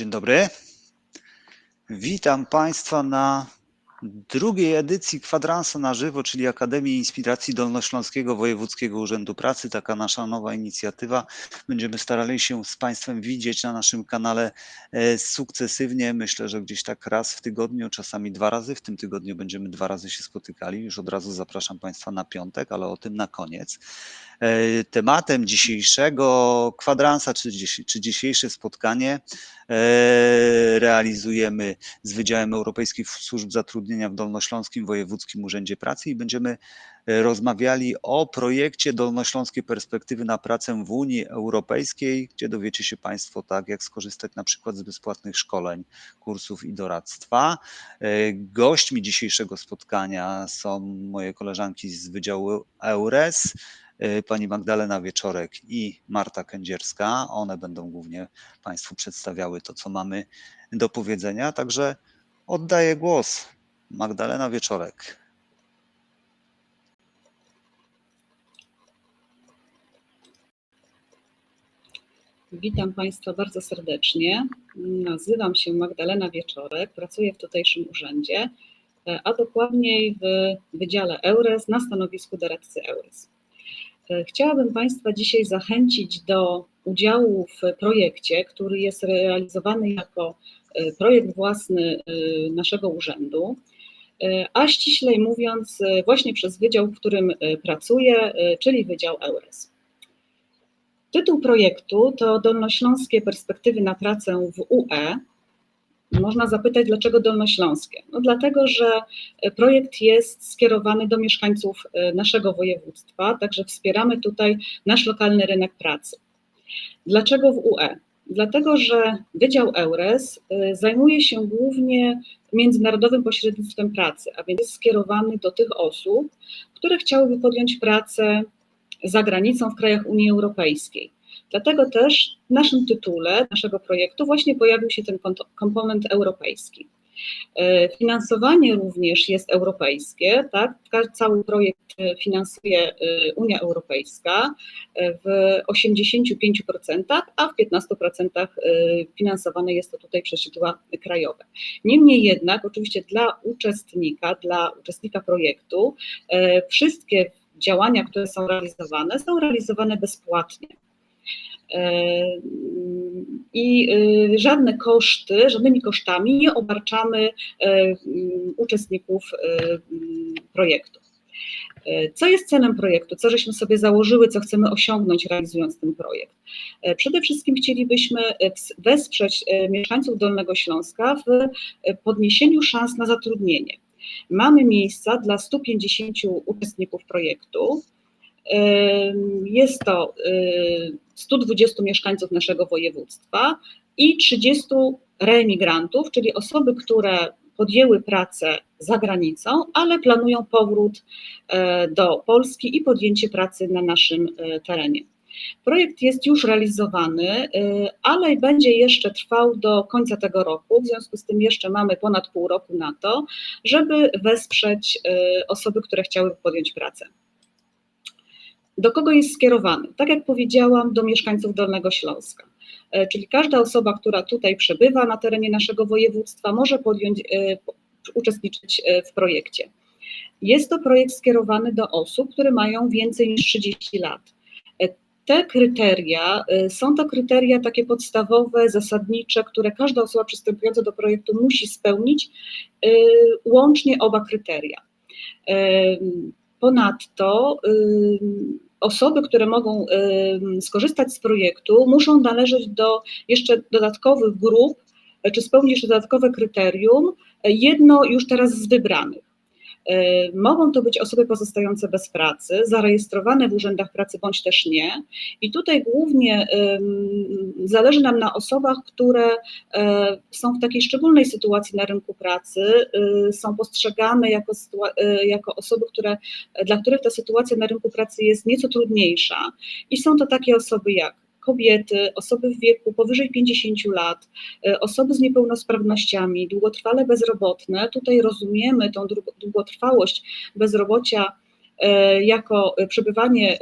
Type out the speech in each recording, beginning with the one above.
Dzień dobry. Witam Państwa na drugiej edycji Kwadransa na żywo, czyli Akademii Inspiracji Dolnośląskiego Wojewódzkiego Urzędu Pracy. Taka nasza nowa inicjatywa. Będziemy starali się z Państwem widzieć na naszym kanale e, sukcesywnie. Myślę, że gdzieś tak raz w tygodniu, czasami dwa razy. W tym tygodniu będziemy dwa razy się spotykali. Już od razu zapraszam Państwa na piątek, ale o tym na koniec. E, tematem dzisiejszego kwadransa, czy, czy dzisiejsze spotkanie e, realizujemy z Wydziałem Europejskich Służb Zatrudnienia w Dolnośląskim Wojewódzkim Urzędzie Pracy i będziemy e, rozmawiali o projekcie Dolnośląskiej Perspektywy na Pracę w Unii Europejskiej, gdzie dowiecie się Państwo tak, jak skorzystać na przykład z bezpłatnych szkoleń, kursów i doradztwa. Gośćmi dzisiejszego spotkania są moje koleżanki z Wydziału EURES, Y, pani Magdalena Wieczorek i Marta Kędzierska. One będą głównie Państwu przedstawiały to, co mamy do powiedzenia. Także oddaję głos. Magdalena Wieczorek. Witam Państwa bardzo serdecznie. Nazywam się Magdalena Wieczorek, pracuję w tutejszym urzędzie, a dokładniej w Wydziale EURES na stanowisku doradcy EURES. Chciałabym Państwa dzisiaj zachęcić do udziału w projekcie, który jest realizowany jako projekt własny e, naszego urzędu, a ściślej mówiąc, właśnie przez wydział, w którym pracuję, czyli Wydział EURES. Tytuł projektu to Dolnośląskie perspektywy na pracę w UE, można zapytać, dlaczego Dolnośląskie? No dlatego, że projekt jest skierowany do mieszkańców e, naszego województwa, także wspieramy tutaj nasz lokalny rynek pracy. Dlaczego w UE? Dlatego, że Wydział EURES e, zajmuje się głównie międzynarodowym pośrednictwem pracy, a więc jest skierowany do tych osób, które chciałyby podjąć pracę za granicą w krajach Unii Europejskiej. Dlatego też w naszym tytule naszego projektu właśnie pojawił się ten komponent europejski. E, finansowanie również jest europejskie, tak? Cały projekt e, finansuje e, Unia Europejska w 85%, a w 15% finansowane jest to tutaj przez źródła krajowe. Niemniej jednak, oczywiście dla uczestnika, dla uczestnika projektu, wszystkie działania, które są realizowane, są realizowane bezpłatnie. I e, żadne koszty, żadnymi kosztami nie obarczamy e, uczestników projektu. Co jest celem projektu? Co żeśmy sobie założyły, co chcemy osiągnąć realizując ten projekt? Przede wszystkim chcielibyśmy wesprzeć mieszkańców Dolnego Śląska w podniesieniu szans na zatrudnienie. Mamy miejsca dla 150 uczestników projektu. Jest to 120 mieszkańców naszego województwa i 30 reemigrantów, czyli osoby, które podjęły pracę za granicą, ale planują powrót e, do Polski i podjęcie pracy na naszym e, terenie. Projekt jest już realizowany, ale będzie jeszcze trwał do końca tego roku. W związku z tym jeszcze mamy ponad pół roku na to, żeby wesprzeć osoby, które chciały podjąć pracę. Do kogo jest skierowany? Tak jak powiedziałam, do mieszkańców Dolnego Śląska. E, czyli każda osoba, która tutaj przebywa na terenie naszego województwa, może podjąć, e, uczestniczyć e, w projekcie. Jest to projekt skierowany do osób, które mają więcej niż 30 lat. Te kryteria są to kryteria takie podstawowe, zasadnicze, które każda osoba przystępująca do projektu musi spełnić, łącznie oba kryteria. Ponadto osoby, które mogą skorzystać z projektu, muszą należeć do jeszcze dodatkowych grup, czy spełnić dodatkowe kryterium, jedno już teraz z wybranych. E, mogą to być osoby pozostające bez pracy, zarejestrowane w urzędach pracy bądź też nie. I tutaj głównie zależy nam na osobach, które e, są w takiej szczególnej sytuacji na rynku pracy, e, są postrzegane jako, jako osoby, które, dla których ta sytuacja na rynku pracy jest nieco trudniejsza. I są to takie osoby jak kobiety, osoby w wieku powyżej 50 lat, e, osoby z niepełnosprawnościami, długotrwale bezrobotne. Tutaj rozumiemy tą długotrwałość bezrobocia e, jako przebywanie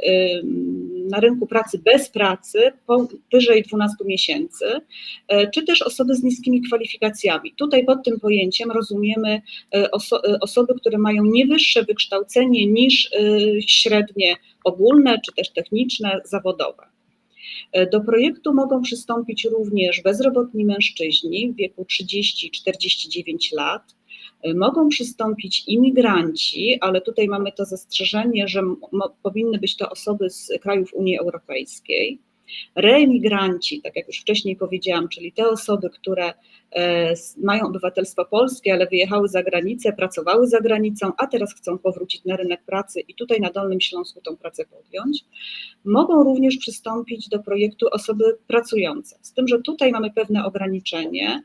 na rynku pracy bez pracy powyżej 12 miesięcy, czy też osoby z niskimi kwalifikacjami. Tutaj pod tym pojęciem rozumiemy oso osoby, które mają nie wyższe wykształcenie niż średnie ogólne, czy też techniczne, zawodowe. Do projektu mogą przystąpić również bezrobotni mężczyźni w wieku 30-49 lat. Mogą przystąpić imigranci, ale tutaj mamy to zastrzeżenie, że powinny być to osoby z krajów Unii Europejskiej. Reemigranci, tak jak już wcześniej powiedziałam, czyli te osoby, które e, mają obywatelstwo polskie, ale wyjechały za granicę, pracowały za granicą, a teraz chcą powrócić na rynek pracy i tutaj na Dolnym Śląsku tą pracę podjąć, mogą również przystąpić do projektu osoby pracujące. Z tym, że tutaj mamy pewne ograniczenie.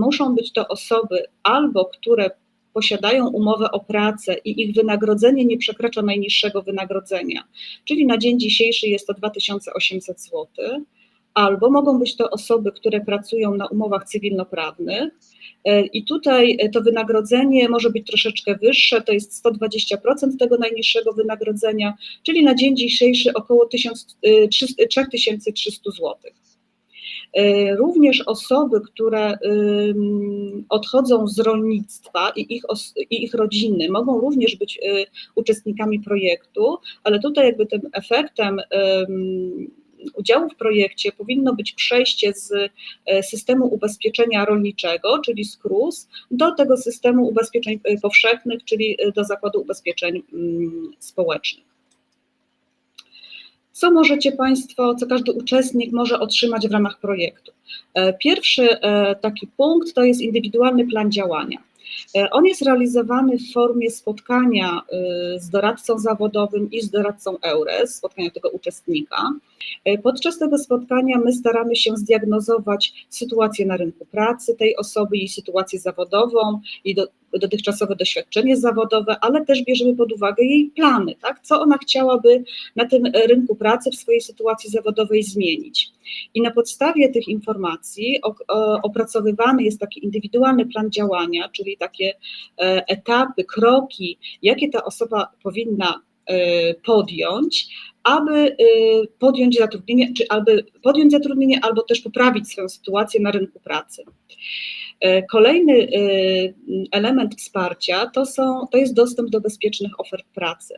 Muszą być to osoby albo, które posiadają umowę o pracę i ich wynagrodzenie nie przekracza najniższego wynagrodzenia, czyli na dzień dzisiejszy jest to 2800 zł, albo mogą być to osoby, które pracują na umowach cywilnoprawnych e, i tutaj to wynagrodzenie może być troszeczkę wyższe, to jest 120% tego najniższego wynagrodzenia, czyli na dzień dzisiejszy około 3300 zł. E, również osoby, które odchodzą z rolnictwa i ich, i ich rodziny mogą również być y, uczestnikami projektu, ale tutaj jakby tym efektem udziału w projekcie powinno być przejście z e, systemu ubezpieczenia rolniczego, czyli z KRUS, do tego systemu ubezpieczeń e, powszechnych, czyli do Zakładu Ubezpieczeń Społecznych. Co możecie Państwo, co każdy uczestnik może otrzymać w ramach projektu? E, pierwszy e, taki punkt to jest indywidualny plan działania. E, on jest realizowany w formie spotkania z doradcą zawodowym i z doradcą EURES, spotkania tego uczestnika. Podczas tego spotkania my staramy się zdiagnozować sytuację na rynku pracy tej osoby, jej sytuację zawodową, i do, dotychczasowe doświadczenie zawodowe, ale też bierzemy pod uwagę jej plany, tak? co ona chciałaby na tym rynku pracy w swojej sytuacji zawodowej zmienić. I na podstawie tych informacji opracowywany jest taki indywidualny plan działania, czyli takie e, etapy, kroki, jakie ta osoba powinna e, podjąć, aby e, podjąć zatrudnienie, czy aby podjąć zatrudnienie, albo też poprawić swoją sytuację na rynku pracy. E, kolejny e, element wsparcia to, są, to jest dostęp do bezpiecznych ofert pracy.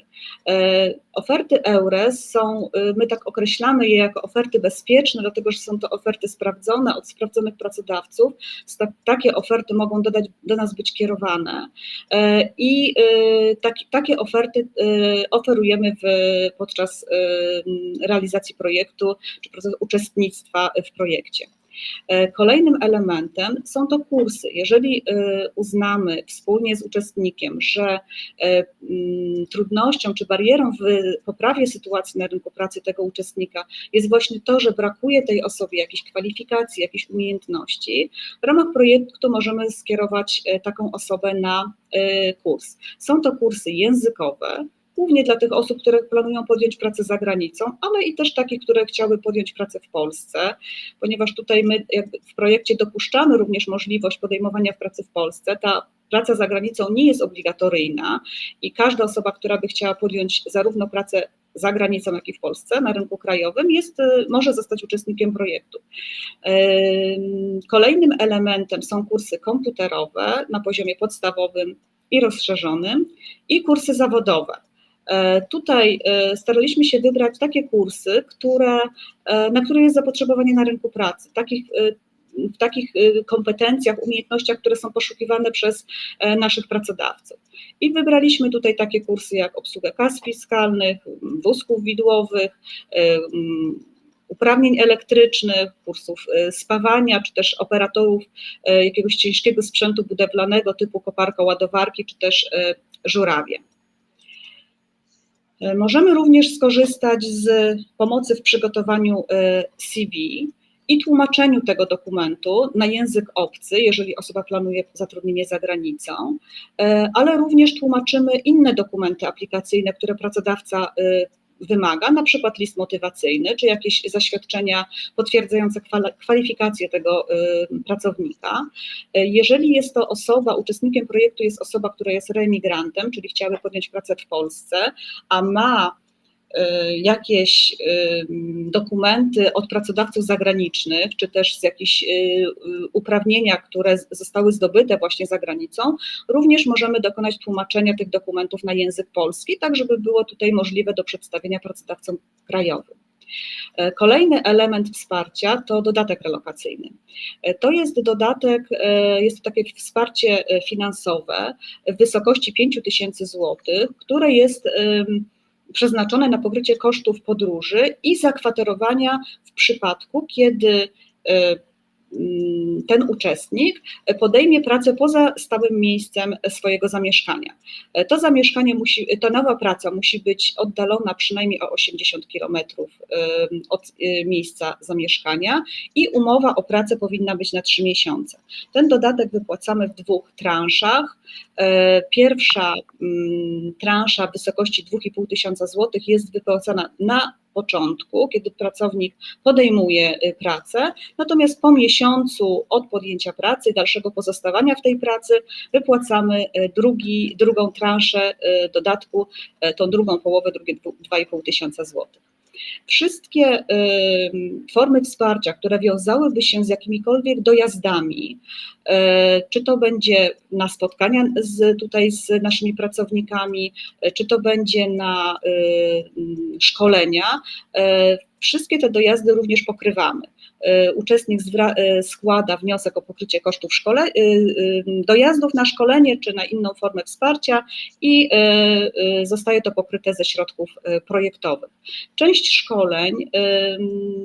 E, oferty EURES są, my tak określamy je jako oferty bezpieczne, dlatego że są to oferty sprawdzone od sprawdzonych pracodawców. Takie oferty mogą dodać, do nas być kierowane i taki, takie oferty oferujemy w, podczas realizacji projektu czy procesu uczestnictwa w projekcie. E, kolejnym elementem są to kursy. Jeżeli e, uznamy wspólnie z uczestnikiem, że e, mm, trudnością czy barierą w poprawie sytuacji na rynku pracy tego uczestnika jest właśnie to, że brakuje tej osobie jakichś kwalifikacji, jakichś umiejętności, w ramach projektu możemy skierować taką osobę na kurs. Są to kursy językowe, głównie dla tych osób, które planują podjąć pracę za granicą, ale i też takich, które chciały podjąć pracę w Polsce, ponieważ tutaj my w projekcie dopuszczamy również możliwość podejmowania pracy w Polsce. Ta praca za granicą nie jest obligatoryjna i każda osoba, która by chciała podjąć zarówno pracę za granicą, jak i w Polsce na rynku krajowym, jest, y, może zostać uczestnikiem projektu. Kolejnym elementem są kursy komputerowe na poziomie podstawowym i rozszerzonym i kursy zawodowe. E, tutaj e, staraliśmy się wybrać takie kursy, które, e, na które jest zapotrzebowanie na rynku pracy, takich, w takich kompetencjach, umiejętnościach, które są poszukiwane przez naszych pracodawców. I wybraliśmy tutaj takie kursy jak obsługa kas fiskalnych, wózków widłowych, uprawnień elektrycznych, kursów spawania, czy też operatorów jakiegoś ciężkiego sprzętu budowlanego typu koparka, ładowarki, czy też żurawie. E, możemy również skorzystać z pomocy w przygotowaniu e, CV i tłumaczeniu tego dokumentu na język obcy, jeżeli osoba planuje zatrudnienie za granicą, e, ale również tłumaczymy inne dokumenty aplikacyjne, które pracodawca wymaga, na przykład list motywacyjny, czy jakieś zaświadczenia potwierdzające kwalifikacje tego y, pracownika. Jeżeli jest to osoba, uczestnikiem projektu jest osoba, która jest reemigrantem, czyli chciałaby podjąć pracę w Polsce, a ma jakieś dokumenty od pracodawców zagranicznych, czy też z jakichś uprawnienia, które zostały zdobyte właśnie za granicą, również możemy dokonać tłumaczenia tych dokumentów na język polski, tak żeby było tutaj możliwe do przedstawienia pracodawcom krajowym. Kolejny element wsparcia to dodatek relokacyjny. To jest dodatek, jest to takie wsparcie finansowe w wysokości 5 tysięcy złotych, które jest przeznaczone na pokrycie kosztów podróży i zakwaterowania w przypadku, kiedy ten uczestnik podejmie pracę poza stałym miejscem swojego zamieszkania. To zamieszkanie musi, ta nowa praca musi być oddalona przynajmniej o 80 km od miejsca zamieszkania i umowa o pracę powinna być na 3 miesiące. Ten dodatek wypłacamy w dwóch transzach. Pierwsza transza w wysokości 2,5 tysiąca złotych jest wypłacana na początku, kiedy pracownik podejmuje pracę, natomiast po miesiącu od podjęcia pracy, dalszego pozostawania w tej pracy, wypłacamy drugi, drugą transzę dodatku, tą drugą połowę, drugie 2,5 tysiąca złotych. Wszystkie formy wsparcia, które wiązałyby się z jakimikolwiek dojazdami, czy to będzie na spotkania z, tutaj z naszymi pracownikami, czy to będzie na szkolenia, wszystkie te dojazdy również pokrywamy. Uczestnik składa wniosek o pokrycie kosztów szkole, dojazdów na szkolenie czy na inną formę wsparcia i zostaje to pokryte ze środków projektowych. Część szkoleń,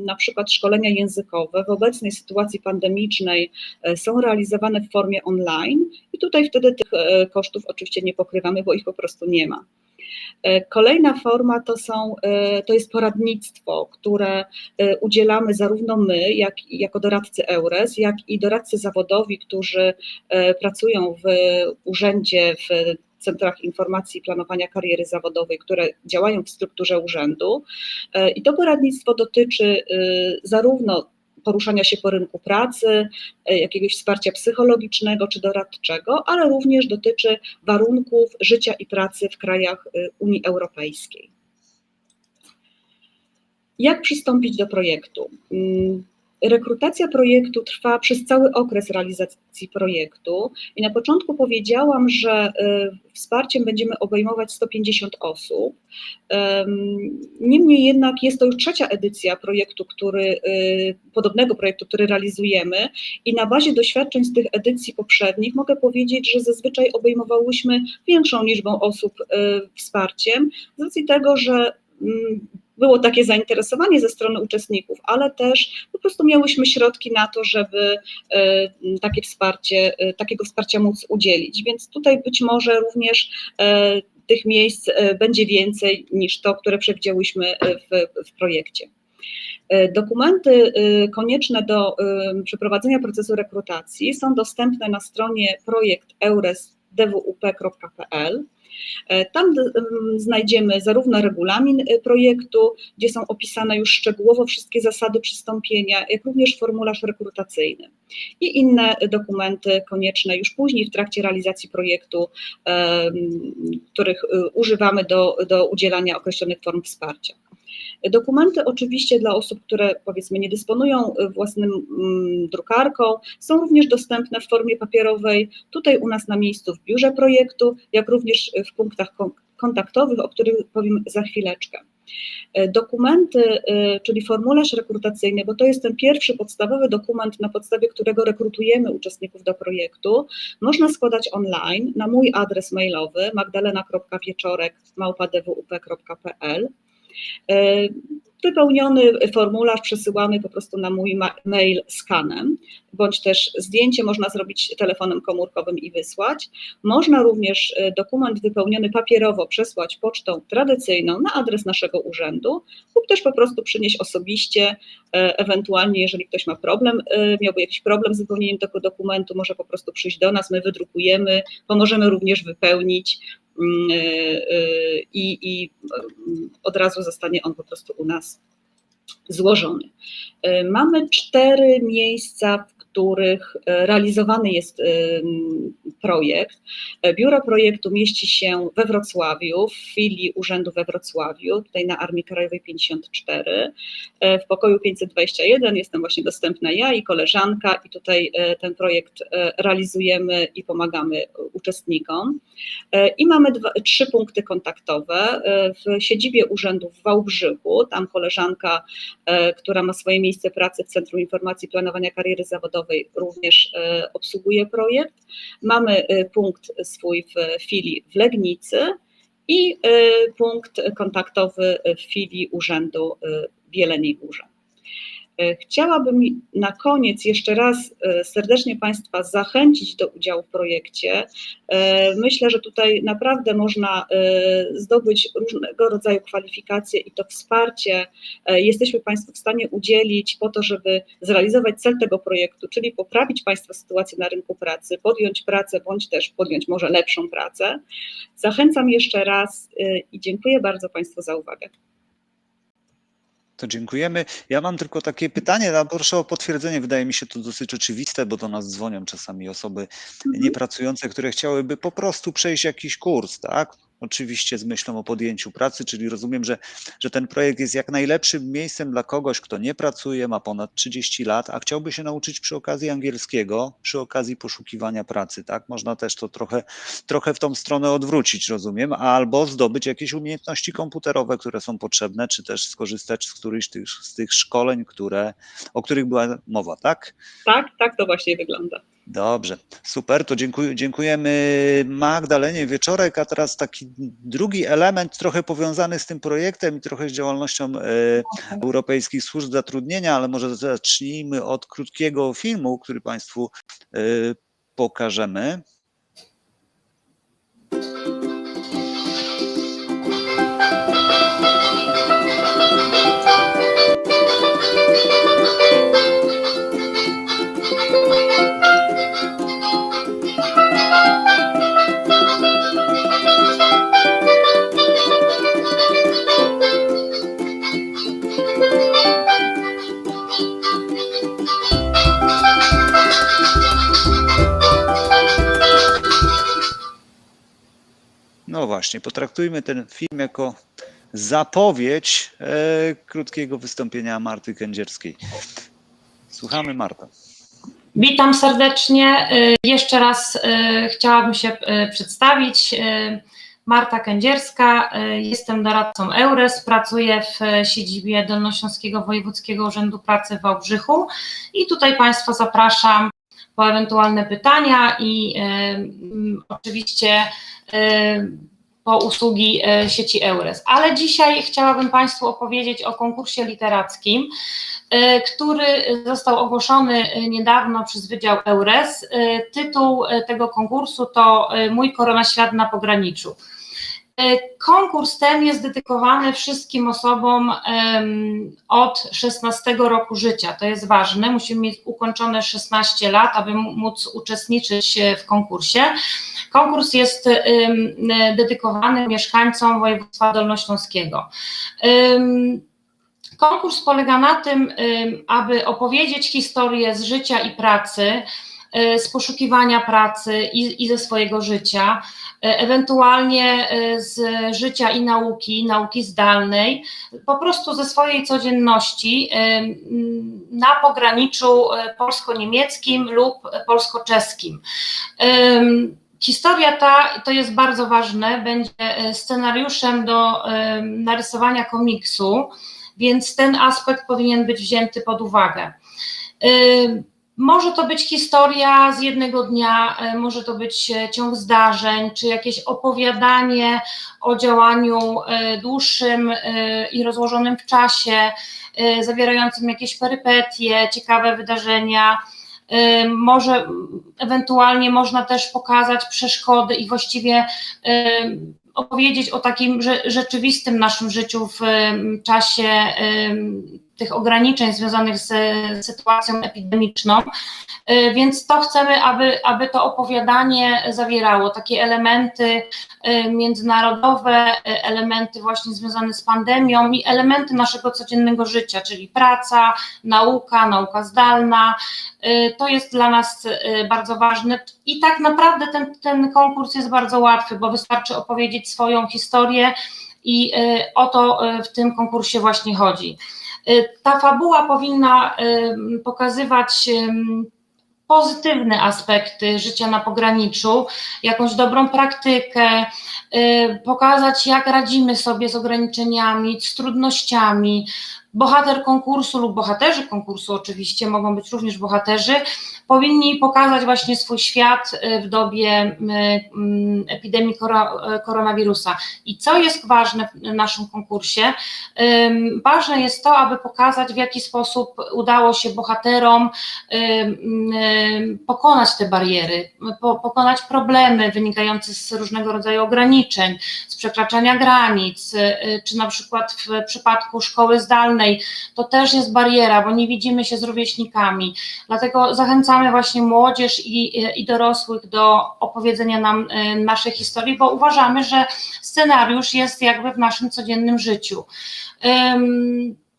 na przykład szkolenia językowe w obecnej sytuacji pandemicznej są realizowane w formie online i tutaj wtedy tych kosztów oczywiście nie pokrywamy, bo ich po prostu nie ma. Kolejna forma to, są, to jest poradnictwo, które udzielamy zarówno my, jak, jako doradcy EURES, jak i doradcy zawodowi, którzy pracują w urzędzie, w centrach informacji i planowania kariery zawodowej, które działają w strukturze urzędu. I to poradnictwo dotyczy zarówno poruszania się po rynku pracy, jakiegoś wsparcia psychologicznego czy doradczego, ale również dotyczy warunków życia i pracy w krajach Unii Europejskiej. Jak przystąpić do projektu? Rekrutacja projektu trwa przez cały okres realizacji projektu i na początku powiedziałam, że wsparciem będziemy obejmować 150 osób. Niemniej jednak jest to już trzecia edycja projektu, który, podobnego projektu, który realizujemy i na bazie doświadczeń z tych edycji poprzednich mogę powiedzieć, że zazwyczaj obejmowałyśmy większą liczbą osób wsparciem z racji tego, że było takie zainteresowanie ze strony uczestników, ale też po prostu miałyśmy środki na to, żeby takie wsparcie, takiego wsparcia móc udzielić. Więc tutaj być może również tych miejsc będzie więcej niż to, które przewidziałyśmy w, w projekcie. Dokumenty konieczne do przeprowadzenia procesu rekrutacji są dostępne na stronie projekt euresdwup.pl. Tam znajdziemy zarówno regulamin projektu, gdzie są opisane już szczegółowo wszystkie zasady przystąpienia, jak również formularz rekrutacyjny i inne dokumenty konieczne już później w trakcie realizacji projektu, których używamy do, do udzielania określonych form wsparcia. Dokumenty oczywiście dla osób, które powiedzmy nie dysponują własnym drukarką, są również dostępne w formie papierowej, tutaj u nas na miejscu w biurze projektu, jak również w punktach kontaktowych, o których powiem za chwileczkę. Dokumenty, czyli formularz rekrutacyjny, bo to jest ten pierwszy podstawowy dokument, na podstawie którego rekrutujemy uczestników do projektu, można składać online na mój adres mailowy magdalena.wieczorek.małpadwup.pl Wypełniony formularz przesyłamy po prostu na mój mail skanem, bądź też zdjęcie można zrobić telefonem komórkowym i wysłać. Można również dokument wypełniony papierowo przesłać pocztą tradycyjną na adres naszego urzędu lub też po prostu przynieść osobiście, ewentualnie jeżeli ktoś ma problem, miałby jakiś problem z wypełnieniem tego dokumentu, może po prostu przyjść do nas, my wydrukujemy, pomożemy również wypełnić i, i od razu zostanie on po prostu u nas złożony. Mamy cztery miejsca, w których realizowany jest projekt. E, Biuro projektu mieści się we Wrocławiu, w filii urzędu we Wrocławiu, tutaj na Armii Krajowej 54. E, W pokoju 521 jestem właśnie dostępna ja i koleżanka i tutaj e, ten projekt e, realizujemy i pomagamy uczestnikom. E, I mamy dwa, trzy punkty kontaktowe e, w siedzibie urzędu w Wałbrzychu. Tam koleżanka, e, która ma swoje miejsce pracy w Centrum Informacji Planowania Kariery Zawodowej, również obsługuje projekt. Mamy punkt swój w filii w Legnicy i punkt kontaktowy w filii urzędu w Jeleniej Górze. E, Chciałabym na koniec jeszcze raz e, serdecznie Państwa zachęcić do udziału w projekcie. E, Myślę, że tutaj naprawdę można zdobyć różnego rodzaju kwalifikacje i to wsparcie jesteśmy Państwu w stanie udzielić po to, żeby zrealizować cel tego projektu, czyli poprawić Państwa sytuację na rynku pracy, podjąć pracę bądź też podjąć może lepszą pracę. Zachęcam jeszcze raz i dziękuję bardzo Państwu za uwagę. To dziękujemy. Ja mam tylko takie pytanie, a proszę o potwierdzenie. Wydaje mi się to dosyć oczywiste, bo do nas dzwonią czasami osoby niepracujące, które chciałyby po prostu przejść jakiś kurs, tak? Oczywiście z myślą o podjęciu pracy, czyli rozumiem, że, że ten projekt jest jak najlepszym miejscem dla kogoś, kto nie pracuje, ma ponad 30 lat, a chciałby się nauczyć przy okazji angielskiego, przy okazji poszukiwania pracy, tak? Można też to trochę, trochę w tą stronę odwrócić, rozumiem, albo zdobyć jakieś umiejętności komputerowe, które są potrzebne, czy też skorzystać z którychś tych, z tych szkoleń, które, o których była mowa, tak? Tak, tak to właśnie wygląda. Dobrze, super, to dziękuję, dziękujemy Magdalenie. Wieczorek, a teraz taki drugi element trochę powiązany z tym projektem i trochę z działalnością e, Europejskich Służb Zatrudnienia, ale może zacznijmy od krótkiego filmu, który Państwu e, pokażemy. Potraktujmy ten film jako zapowiedź e, krótkiego wystąpienia Marty Kędzierskiej. Słuchamy Marta. Witam serdecznie. Y, Jeszcze raz y, chciałabym się y, przedstawić. Marta Kędzierska, jestem doradcą EURES, pracuję w siedzibie Dolnośląskiego Wojewódzkiego Urzędu Pracy w Wałbrzychu i tutaj Państwa zapraszam po ewentualne pytania i y, oczywiście y, po usługi y, sieci EURES. Ale dzisiaj chciałabym Państwu opowiedzieć o konkursie literackim, y, który został ogłoszony y, niedawno przez Wydział EURES. Tytuł tego konkursu to Mój koronaślad na pograniczu. Y, Konkurs ten jest dedykowany wszystkim osobom od 16 roku życia. To jest ważne. Musimy mieć ukończone 16 lat, aby móc uczestniczyć e, w konkursie. Konkurs jest e, dedykowany mieszkańcom województwa dolnośląskiego. Konkurs polega na tym, aby opowiedzieć historię z życia i pracy, e, z poszukiwania pracy i, i ze swojego życia, e, ewentualnie e, z życia i nauki, nauki zdalnej, po prostu ze swojej codzienności e, na pograniczu e, polsko-niemieckim lub polsko-czeskim. Historia ta, to jest bardzo ważne, będzie e, scenariuszem do narysowania komiksu, więc ten aspekt powinien być wzięty pod uwagę. Może to być historia z jednego dnia, e, może to być e, ciąg zdarzeń, czy jakieś opowiadanie o działaniu e, dłuższym i rozłożonym w czasie, zawierającym jakieś perypetie, ciekawe wydarzenia. Może ewentualnie można też pokazać przeszkody i właściwie opowiedzieć o takim rze- rzeczywistym naszym życiu w czasie tych ograniczeń związanych z sytuacją epidemiczną, y, więc to chcemy, aby, aby to opowiadanie zawierało takie elementy y, międzynarodowe, y, elementy właśnie związane z pandemią i elementy naszego codziennego życia, czyli praca, nauka, nauka zdalna. To jest dla nas bardzo ważne i tak naprawdę ten, ten konkurs jest bardzo łatwy, bo wystarczy opowiedzieć swoją historię i o to w tym konkursie właśnie chodzi. Y, Ta fabuła powinna y, pokazywać ym, pozytywne aspekty życia na pograniczu, jakąś dobrą praktykę, y, pokazać jak radzimy sobie z ograniczeniami, z trudnościami. Bohater konkursu lub bohaterzy konkursu, oczywiście mogą być również bohaterzy, powinni pokazać właśnie swój świat y, w dobie y, mm, epidemii koro- koronawirusa. I co jest ważne w naszym konkursie? Ważne jest to, aby pokazać, w jaki sposób udało się bohaterom ym, pokonać te bariery, po, pokonać problemy wynikające z różnego rodzaju ograniczeń, z przekraczania granic, y, czy na przykład w przypadku szkoły zdalnej, to też jest bariera, bo nie widzimy się z rówieśnikami. Dlatego zachęcamy właśnie młodzież i, i dorosłych do opowiedzenia nam y, naszej historii, bo uważamy, że scenariusz jest jakby w naszym codziennym życiu.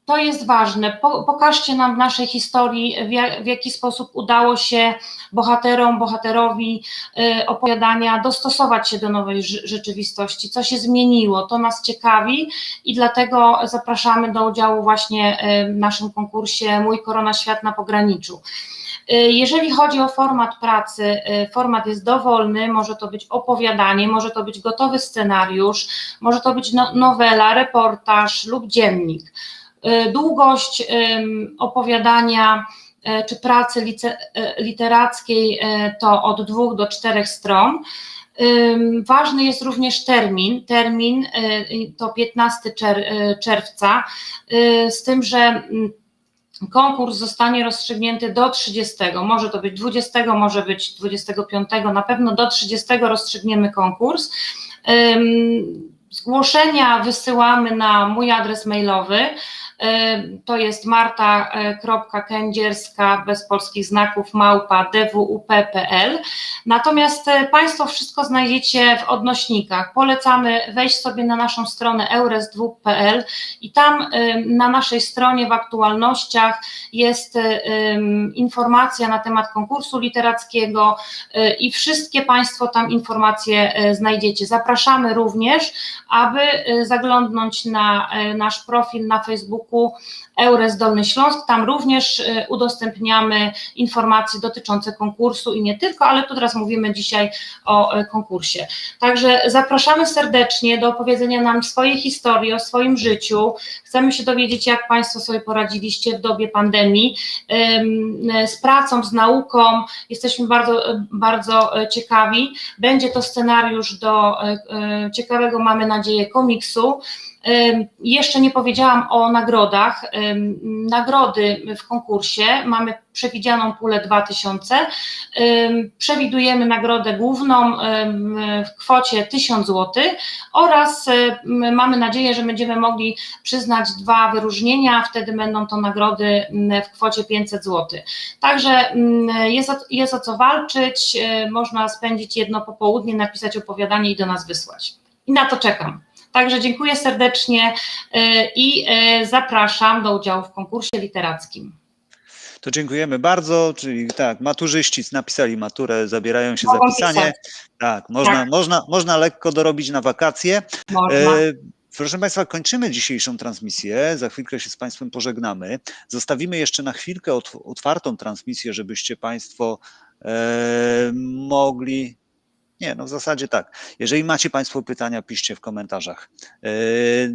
To jest ważne. Po, pokażcie nam w naszej historii, w, jak, w jaki sposób udało się bohaterom, bohaterowi y, opowiadania dostosować się do nowej rze- rzeczywistości, co się zmieniło. To nas ciekawi i dlatego zapraszamy do udziału właśnie y, w naszym konkursie Mój Korona Świat na Pograniczu. Y, Jeżeli chodzi o format pracy, format jest dowolny, może to być opowiadanie, może to być gotowy scenariusz, może to być no, nowela, reportaż lub dziennik. Y, Długość opowiadania y, czy pracy y, literackiej to od dwóch do czterech stron. Ważny jest również termin. Termin to 15 czer- y, czerwca, z tym, że mm, konkurs zostanie rozstrzygnięty do 30. Może to być 20, może być 25, na pewno do 30 rozstrzygniemy konkurs. Zgłoszenia wysyłamy na mój adres mailowy. Ym, To jest marta.kędzierska bez polskich znaków małpa dwup.pl. Natomiast e, Państwo wszystko znajdziecie w odnośnikach. Polecamy wejść sobie na naszą stronę eures2.pl i tam ym, na naszej stronie w aktualnościach jest informacja na temat konkursu literackiego i wszystkie Państwo tam informacje znajdziecie. Zapraszamy również, aby zaglądnąć na nasz profil na Facebooku pouco Eures Dolny Śląsk. Tam również y, udostępniamy informacje dotyczące konkursu i nie tylko, ale tu teraz mówimy dzisiaj o y, konkursie. Także zapraszamy serdecznie do opowiedzenia nam swojej historii, o swoim życiu. Chcemy się dowiedzieć, jak Państwo sobie poradziliście w dobie pandemii z pracą, z nauką. Jesteśmy bardzo, bardzo e, ciekawi. Będzie to scenariusz do ciekawego, mamy nadzieję, komiksu. Jeszcze nie powiedziałam o nagrodach. Nagrody w konkursie mamy przewidzianą pulę 2000. Ym, Przewidujemy nagrodę główną w kwocie 1000 zł oraz mamy nadzieję, że będziemy mogli przyznać dwa wyróżnienia, wtedy będą to nagrody w kwocie 500 zł. Także jest o, jest o co walczyć, y, można spędzić jedno popołudnie, napisać opowiadanie i do nas wysłać. I na to czekam. Także dziękuję serdecznie y, i y, zapraszam do udziału w konkursie literackim. To dziękujemy bardzo, czyli tak, maturzyści napisali maturę, zabierają się Mogą zapisanie. pisać. Tak, można, Tak. Można, można lekko dorobić na wakacje. Można. E, Proszę Państwa, kończymy dzisiejszą transmisję. Za chwilkę się z Państwem pożegnamy. Zostawimy jeszcze na chwilkę otw- otwartą transmisję, żebyście Państwo e, mogli. Nie, no w zasadzie tak. Jeżeli macie Państwo pytania, piszcie w komentarzach. E,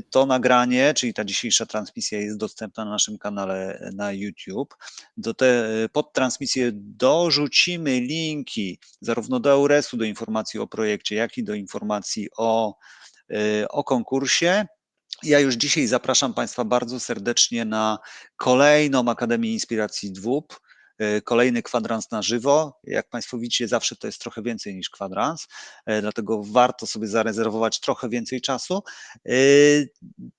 To nagranie, czyli ta dzisiejsza transmisja jest dostępna na naszym kanale na YouTube. Do te, pod transmisję dorzucimy linki zarówno do Euresu, do informacji o projekcie, jak i do informacji o y, o konkursie. Ja już dzisiaj zapraszam Państwa bardzo serdecznie na kolejną Akademię Inspiracji DWUP, kolejny kwadrans na żywo. Jak Państwo widzicie, zawsze to jest trochę więcej niż kwadrans, y, dlatego warto sobie zarezerwować trochę więcej czasu. Y,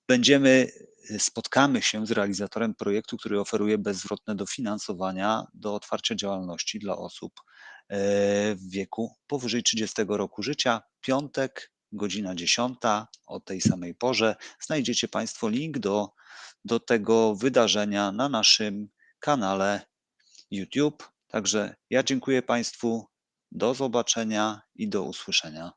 Będziemy spotkamy się z realizatorem projektu, który oferuje bezzwrotne dofinansowania do otwarcia działalności dla osób e, w wieku powyżej 30 roku życia. Piątek, godzina 10 o tej samej porze. Znajdziecie Państwo link do, do tego wydarzenia na naszym kanale YouTube. Także ja dziękuję Państwu. Do zobaczenia i do usłyszenia.